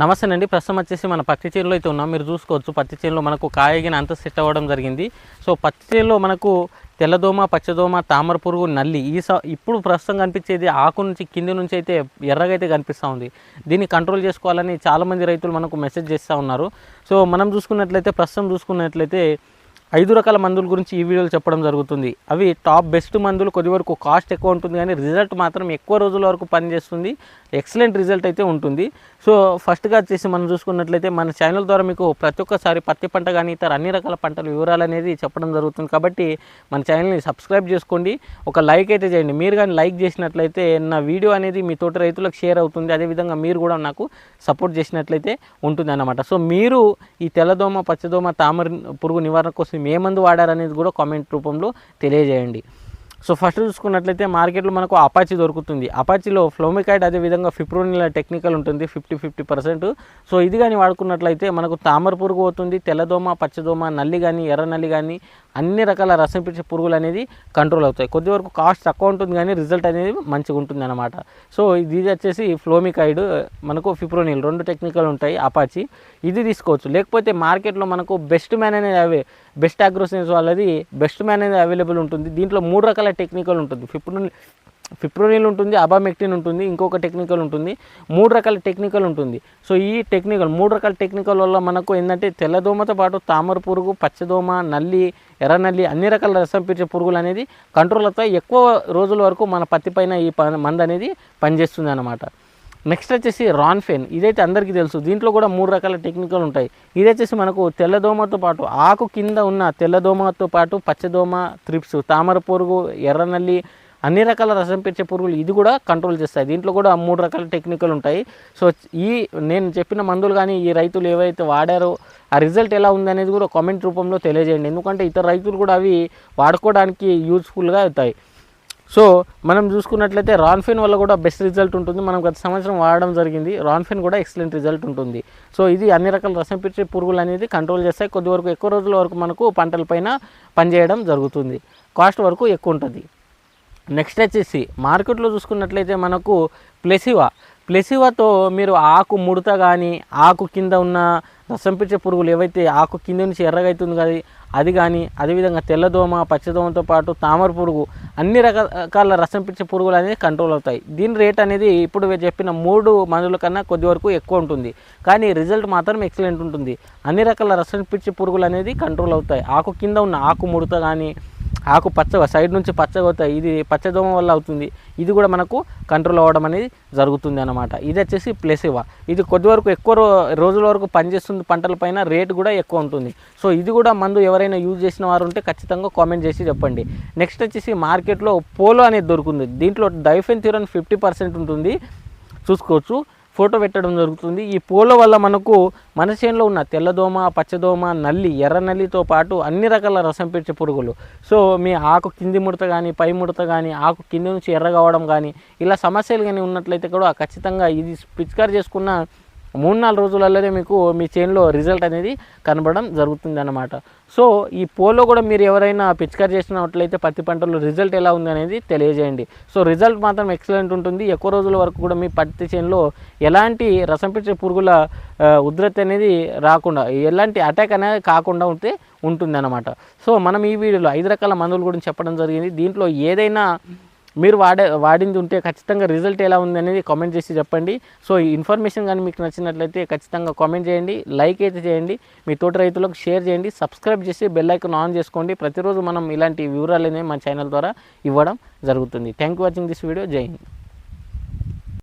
నమస్తే అండి ప్రస్తుతం వచ్చేసి మన పత్తి చేనులో అయితే ఉన్నాం. మీరు చూసుకోవచ్చు పత్తి చేనులో మనకు కాయగిన అంత సెట్ అవ్వడం జరిగింది. సో పత్తి చేనులో మనకు తెల్లదోమ పచ్చదోమ తామర పురుగు నల్లి ఈ స ఇప్పుడు ప్రస్తుతం కనిపించేది ఆకు నుంచి కింది నుంచి అయితే ఎర్రగా అయితే కనిపిస్తూ ఉంది. దీన్ని కంట్రోల్ చేసుకోవాలని చాలామంది రైతులు మనకు మెసేజ్ చేస్తూ ఉన్నారు. సో మనం చూసుకున్నట్లయితే ప్రస్తుతం చూసుకున్నట్లయితే ఐదు రకాల మందుల గురించి ఈ వీడియోలో చెప్పడం జరుగుతుంది. అవి టాప్ బెస్ట్ మందులు కొద్ది వరకు కాస్ట్ ఎక్కువ ఉంటుంది కానీ రిజల్ట్ మాత్రం ఎక్కువ రోజుల వరకు పనిచేస్తుంది. ఎక్సలెంట్ రిజల్ట్ అయితే ఉంటుంది. సో ఫస్ట్గా వచ్చేసి మనం చూసుకున్నట్లయితే మన ఛానల్ ద్వారా మీకు ప్రతి ఒక్కసారి పత్తి పంట కానీ ఇతర అన్ని రకాల పంటల వివరాలు అనేది చెప్పడం జరుగుతుంది. కాబట్టి మన ఛానల్ని సబ్స్క్రైబ్ చేసుకోండి. ఒక లైక్ అయితే చేయండి. మీరు కానీ లైక్ చేసినట్లయితే నా వీడియో అనేది మీ తోటి రైతులకు షేర్ అవుతుంది. అదేవిధంగా మీరు కూడా నాకు సపోర్ట్ చేసినట్లయితే ఉంటుంది అన్నమాట సో మీరు ఈ తెల్లదోమ పచ్చదోమ తామర పురుగు నివారణ కోసం ఏ మందు వాడారనేది కూడా కామెంట్ రూపంలో తెలియజేయండి. సో ఫస్ట్ చూసుకున్నట్లయితే మార్కెట్లో మనకు అపాచీ దొరుకుతుంది. అపాచీలో ఫ్లోమికైడ్ అదేవిధంగా ఫిప్రోనిల టెక్నికల్ ఉంటుంది ఫిఫ్టీ ఫిఫ్టీ పర్సెంట్ సో ఇది కానీ వాడుకున్నట్లయితే మనకు తామర పురుగు అవుతుంది తెల్లదోమ పచ్చదోమ నల్లి కానీ ఎర్ర నల్లి కానీ అన్ని రకాల రసం పిచ్చే పురుగులు అనేది కంట్రోల్ అవుతాయి. కొద్ది వరకు కాస్ట్ తక్కువ ఉంటుంది కానీ రిజల్ట్ అనేది మంచిగా ఉంటుంది అనమాట సో ఇది వచ్చేసి ఫ్లోమికైడ్ మనకు ఫిప్రోనిల్ రెండు టెక్నికల్ ఉంటాయి అపాచి ఇది తీసుకోవచ్చు. లేకపోతే మార్కెట్లో మనకు బెస్ట్ మ్యాన్ అనేది అవే బెస్ట్ అగ్రోసెన్స్ వాళ్ళది బెస్ట్ మ్యాన్ అనేది అవైలబుల్ ఉంటుంది. దీంట్లో మూడు రకాల టెక్నికల్ ఉంటుంది. ఫిప్రోనిల్ ఫిప్రోనిల్ ఉంటుంది అబామెక్టిన్ ఉంటుంది ఇంకొక టెక్నికల్ ఉంటుంది మూడు రకాల టెక్నికల్ ఉంటుంది. సో ఈ టెక్నికల్ మూడు రకాల టెక్నికల్ వల్ల మనకు ఏంటంటే తెల్లదోమతో పాటు తామర పురుగు పచ్చదోమ నల్లి ఎర్ర నల్లి అన్ని రకాల రసం పీల్చే పురుగులు అనేది కంట్రోల్ అవుతాయి ఎక్కువ రోజుల వరకు మన పత్తి పైన ఈ ప- మందు అనేది పనిచేస్తుంది అనమాట నెక్స్ట్ వచ్చేసి రాన్ఫెన్ ఇదైతే అందరికీ తెలుసు. దీంట్లో కూడా మూడు రకాల టెక్నికల్ ఉంటాయి. ఇది వచ్చేసి మనకు తెల్లదోమతో పాటు ఆకు కింద ఉన్న తెల్లదోమతో పాటు పచ్చదోమ త్రిప్స్ తామర పురుగు ఎర్రనల్లి అన్ని రకాల రసం పీల్చే పురుగులు ఇది కూడా కంట్రోల్ చేస్తాయి. దీంట్లో కూడా మూడు రకాల టెక్నికల్ ఉంటాయి. సో ఈ నేను చెప్పిన మందులు కానీ ఈ రైతులు ఏవైతే వాడారో ఆ రిజల్ట్ ఎలా ఉందనేది కూడా కామెంట్ రూపంలో తెలియజేయండి. ఎందుకంటే ఇతర రైతులు కూడా అవి వాడుకోవడానికి యూజ్ఫుల్గా అవుతాయి. సో మనం చూసుకున్నట్లయితే రాన్ఫిన్ వల్ల కూడా బెస్ట్ రిజల్ట్ ఉంటుంది. మనం గత సంవత్సరం వాడడం జరిగింది. రాన్ఫిన్ కూడా ఎక్సలెంట్ రిజల్ట్ ఉంటుంది. సో ఇది అన్ని రకాల రసం పిచ్చే పురుగులు అనేది కంట్రోల్ చేస్తాయి. కొద్ది వరకు ఎక్కువ రోజుల వరకు మనకు పంటలపైన పనిచేయడం జరుగుతుంది. కాస్ట్ వరకు ఎక్కువ ఉంటుంది. నెక్స్ట్ వచ్చేసి మార్కెట్లో చూసుకున్నట్లయితే మనకు ప్లెసివా. ప్లెసివాతో మీరు ఆకు ముడత కానీ ఆకు కింద ఉన్న రసం పిచ్చే పురుగులు ఏవైతే ఆకు కింద నుంచి ఎర్రగైతుంది కానీ కదా అది కానీ అదేవిధంగా తెల్లదోమ పచ్చదోమతో పాటు తామర పురుగు అన్ని రకాల రసం పిచ్చే పురుగులు అనేది కంట్రోల్ అవుతాయి. దీని రేట్ అనేది ఇప్పుడు చెప్పిన మూడు మందుల కన్నా కొద్ది వరకు ఎక్కువ ఉంటుంది. కానీ రిజల్ట్ మాత్రం ఎక్సలెంట్ ఉంటుంది. అన్ని రకాల రసం పిచ్చే పురుగులు అనేది కంట్రోల్ అవుతాయి. ఆకు కింద ఉన్న ఆకు ముడత కానీ ఆకు పచ్చగా సైడ్ నుంచి పచ్చగా అవుతాయి. ఇది పచ్చదోమ వల్ల అవుతుంది. ఇది కూడా మనకు కంట్రోల్ అవ్వడం అనేది జరుగుతుంది అనమాట ఇది వచ్చేసి ప్లెసివా. ఇది కొద్ది వరకు ఎక్కువ రోజుల వరకు పనిచేస్తుంది పంటలపైన రేటు కూడా ఎక్కువ ఉంటుంది. సో ఇది కూడా మందు ఎవరైనా యూజ్ చేసిన వారు ఉంటే ఖచ్చితంగా కామెంట్ చేసి చెప్పండి. నెక్స్ట్ వచ్చేసి మార్కెట్లో పోలో అనేది దొరుకుతుంది. దీంట్లో డైఫెన్ థ్యూరన్ ఫిఫ్టీ పర్సెంట్ ఉంటుంది. చూసుకోవచ్చు. ఫోటో పెట్టడం జరుగుతుంది. ఈ పూల వల్ల మనకు మన చేనులో ఉన్న తెల్లదోమ పచ్చదోమ నల్లి ఎర్ర నల్లితో పాటు అన్ని రకాల రసం పీల్చే పురుగులు. సో మీ ఆకు కింది ముడత కానీ పై ముడత కానీ ఆకు కింది నుంచి ఎర్ర కావడం కానీ ఇలా సమస్యలు కానీ ఉన్నట్లయితే కూడా ఖచ్చితంగా ఇది పిచికారి చేసుకున్న మూడు నాలుగు రోజులలోనే మీకు మీ చేనులో రిజల్ట్ అనేది కనబడడం జరుగుతుంది అన్నమాట సో ఈ పోలో కూడా మీరు ఎవరైనా పిచికారి చేసినట్లయితే పత్తి పంటలో రిజల్ట్ ఎలా ఉంది అనేది తెలియజేయండి. సో రిజల్ట్ మాత్రం ఎక్సలెంట్ ఉంటుంది. ఎక్కువ రోజుల వరకు కూడా మీ పత్తి చేనులో ఎలాంటి రసం పిచ్చే పురుగుల ఉధృతి అనేది రాకుండా ఎలాంటి అటాక్ అనేది కాకుండా ఉంటే ఉంటుంది అనమాట సో మనం ఈ వీడియోలో ఐదు రకాల మందుల గురించి చెప్పడం జరిగింది. దీంట్లో ఏదైనా మీరు వాడే వాడింది ఉంటే ఖచ్చితంగా రిజల్ట్ ఎలా ఉంది అనేది కామెంట్ చేసి చెప్పండి. సో ఈ ఇన్ఫర్మేషన్ కానీ మీకు నచ్చినట్లయితే ఖచ్చితంగా కామెంట్ చేయండి లైక్ అయితే చేయండి మీ తోటి రైతులకు షేర్ చేయండి సబ్స్క్రైబ్ చేసి బెల్ ఐకాన్ ఆన్ చేసుకోండి. ప్రతిరోజు మనం ఇలాంటి వివరాలు అనేవి మన ఛానల్ ద్వారా ఇవ్వడం జరుగుతుంది. Thank you watching this video జై హింద్